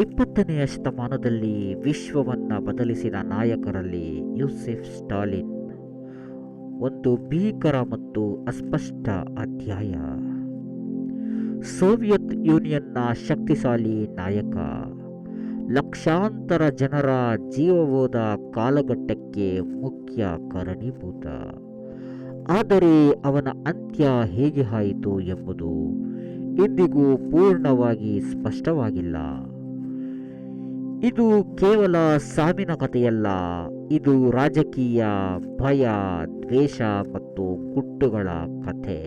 ಇಪ್ಪತ್ತನೆಯ ಶತಮಾನದಲ್ಲಿ ವಿಶ್ವವನ್ನು ಬದಲಿಸಿದ ನಾಯಕರಲ್ಲಿ ಯೂಸೆಫ್ ಸ್ಟಾಲಿನ್. ಒಂದು ಭೀಕರ ಮತ್ತು ಅಸ್ಪಷ್ಟ ಅಧ್ಯಾಯ. ಸೋವಿಯತ್ ಯೂನಿಯನ್ನ ಶಕ್ತಿಶಾಲಿ ನಾಯಕ. ಲಕ್ಷಾಂತರ ಜನರ ಜೀವವೋದ ಕಾಲಘಟ್ಟಕ್ಕೆ ಮುಖ್ಯ ಕಾರಣೀಭೂತ. ಆದರೆ ಅವನ ಅಂತ್ಯ ಹೇಗೆ ಆಯಿತು ಎಂಬುದು ಇಂದಿಗೂ ಪೂರ್ಣವಾಗಿ ಸ್ಪಷ್ಟವಾಗಿಲ್ಲ. ಇದು ಕೇವಲ ಸಾವಿನ ಕಥೆಯಲ್ಲ, ಇದು ರಾಜಕೀಯ, ಭಯ, ದ್ವೇಷ ಮತ್ತು ಗುಟ್ಟುಗಳ ಕಥೆ.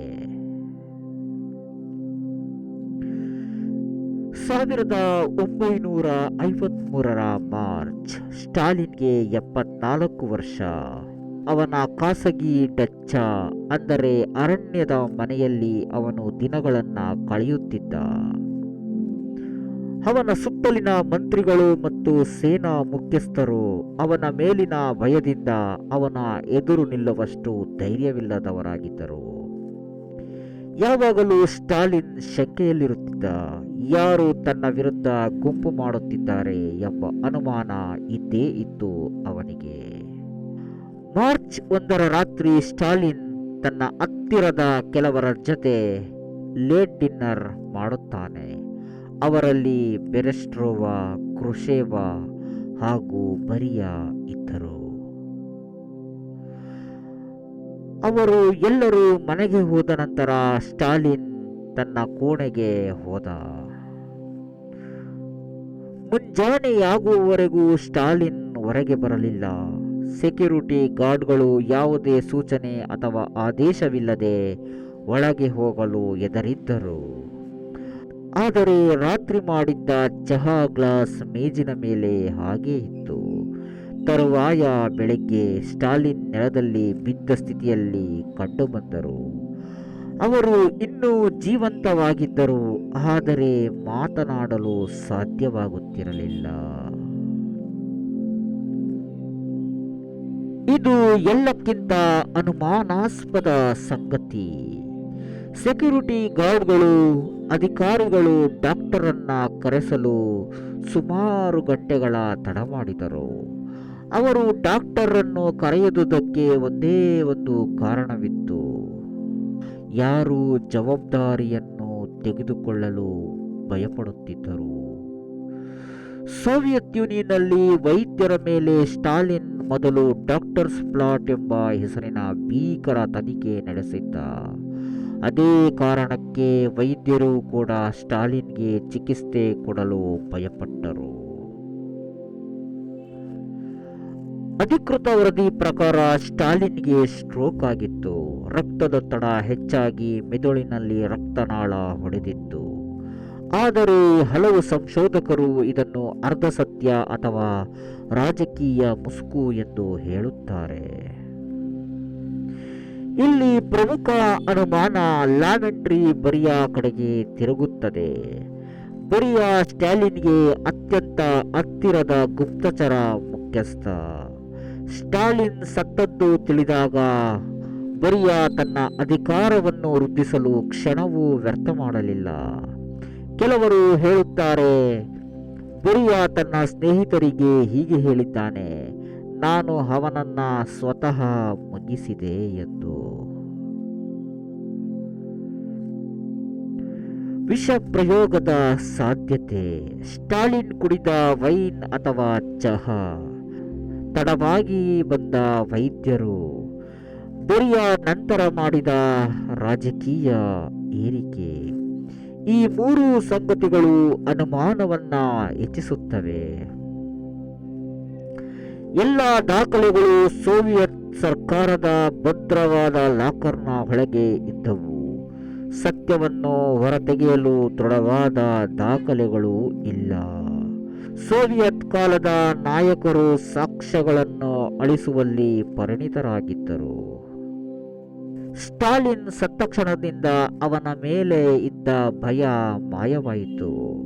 ಸಾವಿರದ ಒಂಬೈನೂರ ಐವತ್ಮೂರರ ಮಾರ್ಚ್, ಸ್ಟಾಲಿನ್ಗೆ ಎಪ್ಪತ್ನಾಲ್ಕು ವರ್ಷ. ಅವನ ಖಾಸಗಿ ಡಚ್ಚ ಅಂದರೆ ಅರಣ್ಯದ ಮನೆಯಲ್ಲಿ ಅವನು ದಿನಗಳನ್ನು ಕಳೆಯುತ್ತಿದ್ದ. ಅವನ ಸುತ್ತಲಿನ ಮಂತ್ರಿಗಳು ಮತ್ತು ಸೇನಾ ಮುಖ್ಯಸ್ಥರು ಅವನ ಮೇಲಿನ ಭಯದಿಂದ ಅವನ ಎದುರು ನಿಲ್ಲುವಷ್ಟು ಧೈರ್ಯವಿಲ್ಲದವರಾಗಿದ್ದರು. ಯಾವಾಗಲೂ ಸ್ಟಾಲಿನ್ ಶಂಕೆಯಲ್ಲಿರುತ್ತಿದ್ದ, ಯಾರು ತನ್ನ ವಿರುದ್ಧ ಗುಂಪು ಮಾಡುತ್ತಿದ್ದಾರೆ ಎಂಬ ಅನುಮಾನ ಇದ್ದೇ ಇತ್ತು ಅವನಿಗೆ. ಮಾರ್ಚ್ ಒಂದರ ರಾತ್ರಿ ಸ್ಟಾಲಿನ್ ತನ್ನ ಹತ್ತಿರದ ಕೆಲವರ ಜೊತೆ ಲೇಟ್ ಡಿನ್ನರ್ ಮಾಡುತ್ತಾನೆ. ಅವರಲ್ಲಿ ಬೆರೆಸ್ಟ್ರೋವ ಕ್ರುಷೇವಾ ಹಾಗೂ ಬರಿಯಾ ಇದ್ದರು. ಅವರು ಎಲ್ಲರೂ ಮನೆಗೆ ಹೋದ ನಂತರ ಸ್ಟಾಲಿನ್ ತನ್ನ ಕೋಣೆಗೆ ಹೋದ. ಮುಂಜಾನೆಯಾಗುವವರೆಗೂ ಸ್ಟಾಲಿನ್ ಹೊರಗೆ ಬರಲಿಲ್ಲ. ಸೆಕ್ಯೂರಿಟಿ ಗಾರ್ಡ್ಗಳು ಯಾವುದೇ ಸೂಚನೆ ಅಥವಾ ಆದೇಶವಿಲ್ಲದೆ ಒಳಗೆ ಹೋಗಲು ಎದರಿದ್ದರು ಆದರೆ ರಾತ್ರಿ ಮಾಡಿದ್ದ ಚಹಾ ಗ್ಲಾಸ್ ಮೇಜಿನ ಮೇಲೆ ಹಾಗೆ ಇತ್ತು. ತರುವಾಯ ಬೆಳಗ್ಗೆ ಸ್ಟಾಲಿನ್ ನೆಲದಲ್ಲಿ ಬಿದ್ದ ಸ್ಥಿತಿಯಲ್ಲಿ ಕಂಡುಬಂದರು. ಅವರು ಇನ್ನೂ ಜೀವಂತವಾಗಿದ್ದರು, ಆದರೆ ಮಾತನಾಡಲು ಸಾಧ್ಯವಾಗುತ್ತಿರಲಿಲ್ಲ. ಇದು ಎಲ್ಲಕ್ಕಿಂತ ಅನುಮಾನಾಸ್ಪದ ಸಂಗತಿ. ಸೆಕ್ಯೂರಿಟಿ ಗಾರ್ಡ್ಗಳು ಅಧಿಕಾರಿಗಳು ಡಾಕ್ಟರನ್ನ ಕರೆಸಲು ಸುಮಾರು ಗಂಟೆಗಳ ತಡ ಮಾಡಿದರು. ಅವರು ಡಾಕ್ಟರನ್ನು ಕರೆಯದುದಕ್ಕೆ ಒಂದೇ ಒಂದು ಕಾರಣವಿತ್ತು. ಯಾರು ಜವಾಬ್ದಾರಿಯನ್ನು ತೆಗೆದುಕೊಳ್ಳಲು ಭಯಪಡುತ್ತಿದ್ದರು. ಸೋವಿಯತ್ ಯೂನಿಯನ್ನಲ್ಲಿ ವೈದ್ಯರ ಮೇಲೆ ಸ್ಟಾಲಿನ್ ಮೊದಲು ಡಾಕ್ಟರ್ಸ್ ಪ್ಲಾಟ್ ಎಂಬ ಹೆಸರಿನ ಭೀಕರ ತನಿಖೆ ನಡೆಸಿದ್ದ. ಅದೇ ಕಾರಣಕ್ಕೆ ವೈದ್ಯರು ಕೂಡ ಸ್ಟಾಲಿನ್ಗೆ ಚಿಕಿತ್ಸೆ ಕೊಡಲು ಭಯಪಟ್ಟರು. ಅಧಿಕೃತ ವರದಿ ಪ್ರಕಾರ ಸ್ಟಾಲಿನ್ಗೆ ಸ್ಟ್ರೋಕ್ ಆಗಿತ್ತು. ರಕ್ತದೊತ್ತಡ ಹೆಚ್ಚಾಗಿ ಮೆದುಳಿನಲ್ಲಿ ರಕ್ತನಾಳ ಹೊಡೆದಿತ್ತು. ಆದರೆ ಹಲವು ಸಂಶೋಧಕರು ಇದನ್ನು ಅರ್ಧಸತ್ಯ ಅಥವಾ ರಾಜಕೀಯ ಮುಸುಕು ಎಂದು ಹೇಳುತ್ತಾರೆ. ಇಲ್ಲಿ ಪ್ರಮುಖ ಅನುಮಾನ ಲ್ಯಾವೆಂಟ್ರಿ ಬರಿಯಾ ಕಡೆಗೆ ತಿರುಗುತ್ತದೆ. ಬರಿಯಾ ಸ್ಟಾಲಿನ್ಗೆ ಅತ್ಯಂತ ಹತ್ತಿರದ ಗುಪ್ತಚರ ಮುಖ್ಯಸ್ಥ. ಸ್ಟಾಲಿನ್ ಸತ್ತದ್ದು ತಿಳಿದಾಗ ಬರಿಯಾ ತನ್ನ ಅಧಿಕಾರವನ್ನು ವೃದ್ಧಿಸಲು ಕ್ಷಣವೂ ವ್ಯರ್ಥ ಮಾಡಲಿಲ್ಲ. ಕೆಲವರು ಹೇಳುತ್ತಾರೆ, ಬರಿಯಾ ತನ್ನ ಸ್ನೇಹಿತರಿಗೆ ಹೀಗೆ ಹೇಳಿದ್ದಾನೆ, ನಾನು ಅವನನ್ನು ಸ್ವತಃ ಮುಗಿಸಿದೆ ಎಂದು. ವಿಷ ಪ್ರಯೋಗದ ಸಾಧ್ಯತೆ. ಸ್ಟಾಲಿನ್ ಕುಡಿದ ವೈನ್ ಅಥವಾ ಚಹಾ. ತಡವಾಗಿ ಬಂದ ವೈದ್ಯರು. ಬರಿಯ ನಂತರ ಮಾಡಿದ ರಾಜಕೀಯ ಏರಿಕೆ. ಈ ಮೂರು ಸಂಗತಿಗಳು ಅನುಮಾನವನ್ನ ಹೆಚ್ಚಿಸುತ್ತವೆ. ಎಲ್ಲ ದಾಖಲೆಗಳು ಸೋವಿಯತ್ ಸರ್ಕಾರದ ಭದ್ರವಾದ ಲಾಕರ್ನ ಒಳಗೆ ಇದ್ದವು. ಸತ್ಯವನ್ನು ಹೊರತೆಗೆಯಲು ದೃಢವಾದ ದಾಖಲೆಗಳು ಇಲ್ಲ. ಸೋವಿಯತ್ ಕಾಲದ ನಾಯಕರು ಸಾಕ್ಷ್ಯಗಳನ್ನು ಅಳಿಸುವಲ್ಲಿ ಪರಿಣಿತರಾಗಿದ್ದರು. ಸ್ಟಾಲಿನ್ ಸತ್ತಕ್ಷಣದಿಂದ ಅವನ ಮೇಲೆ ಇದ್ದ ಭಯ ಮಾಯವಾಯಿತು.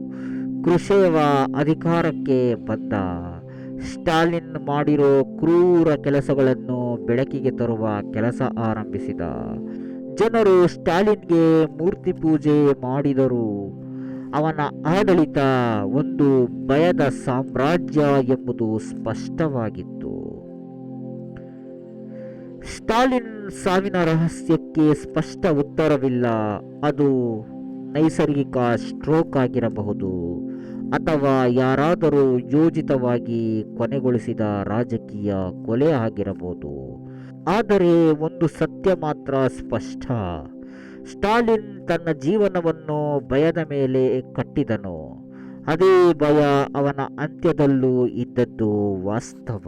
ಕೃಷೇವ ಅಧಿಕಾರಕ್ಕೆ ಬಂದ. ಸ್ಟಾಲಿನ್ ಮಾಡಿರೋ ಕ್ರೂರ ಕೆಲಸಗಳನ್ನು ಬೆಳಕಿಗೆ ತರುವ ಕೆಲಸ ಆರಂಭಿಸಿದ. ಜನರು ಸ್ಟಾಲಿನ್ಗೆ ಮೂರ್ತಿ ಪೂಜೆ ಮಾಡಿದರು. ಅವನ ಆಡಳಿತ ಒಂದು ಭಯದ ಸಾಮ್ರಾಜ್ಯ ಎಂಬುದು ಸ್ಪಷ್ಟವಾಗಿತ್ತು. ಸ್ಟಾಲಿನ್ ಸಾವಿನ ರಹಸ್ಯಕ್ಕೆ ಸ್ಪಷ್ಟ ಉತ್ತರವಿಲ್ಲ. ಅದು ನೈಸರ್ಗಿಕ ಸ್ಟ್ರೋಕ್ ಆಗಿರಬಹುದು ಅಥವಾ ಯಾರಾದರೂ ಯೋಜಿತವಾಗಿ ಕೊನೆಗೊಳಿಸಿದ ರಾಜಕೀಯ ಕೊಲೆ ಆಗಿರಬಹುದು. ಆದರೆ ಒಂದು ಸತ್ಯ ಮಾತ್ರ ಸ್ಪಷ್ಟ. ಸ್ಟಾಲಿನ್ ತನ್ನ ಜೀವನವನ್ನು ಭಯದ ಮೇಲೆ ಕಟ್ಟಿದನು. ಅದೇ ಭಯ ಅವನ ಅಂತ್ಯದಲ್ಲೂ ಇದ್ದದ್ದು ವಾಸ್ತವ.